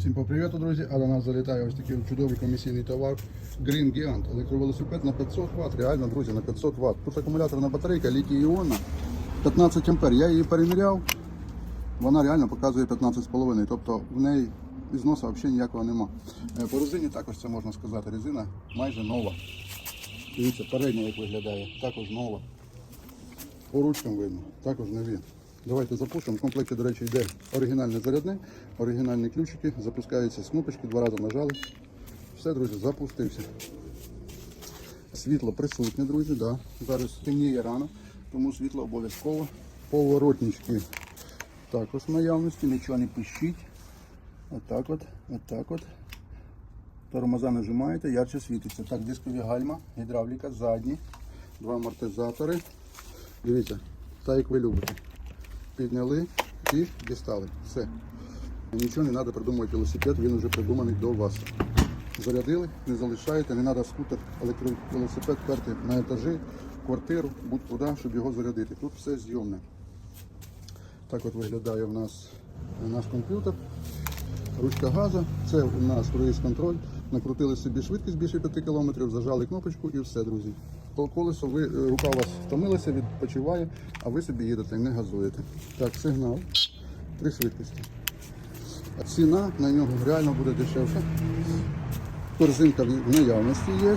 Всім по привіту, друзі! А до нас залітає ось такий чудовий комісійний товар Green Giant. Електровелосипед на 500 Вт. Реально, друзі, на 500 Вт. Тут акумуляторна батарейка літій іонна 15 ампер. Я її переміряв. Вона реально показує 15,5. Тобто в неї ізносу взагалі ніякого нема. Е, По резині також це можна сказати. Резина майже нова. Дивіться, передня як виглядає, також нова. По ручкам видно, також нові. Давайте запустимо. В комплекті, до речі, йде оригінальне зарядне, оригінальні ключики, запускаються з кнопочки, два рази нажали. Все, друзі, запустився. Світло присутнє, друзі, да. Зараз темніє рано, тому світло обов'язково. Поворотнички також наявності, нічого не пищить. Отак от, отак от. Тормоза нажимаєте, ярче світиться. Так, дискові гальма, гідравліка, задні, два амортизатори. Дивіться, так як ви любите. Підняли і дістали. Все. Нічого не треба придумувати велосипед, він вже придуманий до вас. Зарядили, не залишаєте, не треба скутер, електровелосипед перти на етажі, квартиру, будь-куди, щоб його зарядити. Тут все зйомне. Так от виглядає у нас наш комп'ютер. Ручка газу, це у нас круїз контроль. Накрутили собі швидкість більше 5 км, зажали кнопочку і все, друзі. По колесу ви, е, рука у вас втомилася, відпочиває, а ви собі їдете, не газуєте. Так, сигнал при швидкості. Ціна на нього реально буде дешевша. Корзинка в наявності є.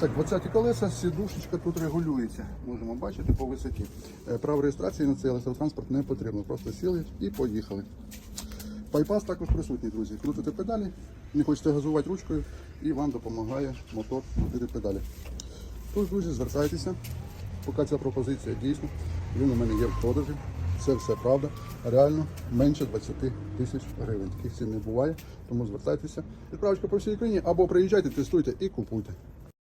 Так, 20 колеса, сідушечка тут регулюється. Можемо бачити по висоті. Е, Право реєстрації на цей електротранспорт не потрібно. Просто сіли і поїхали. Пайпас також присутній, друзі. Крутите педалі, не хочете газувати ручкою і вам допомагає мотор крутити педалі. Тож, друзі, звертайтеся. Поки ця пропозиція дійсна, він у мене є в продажі. Це все правда. Реально менше 20 тисяч гривень. Таких цін не буває, тому звертайтеся. Відправочка по всій країні або приїжджайте, тестуйте і купуйте.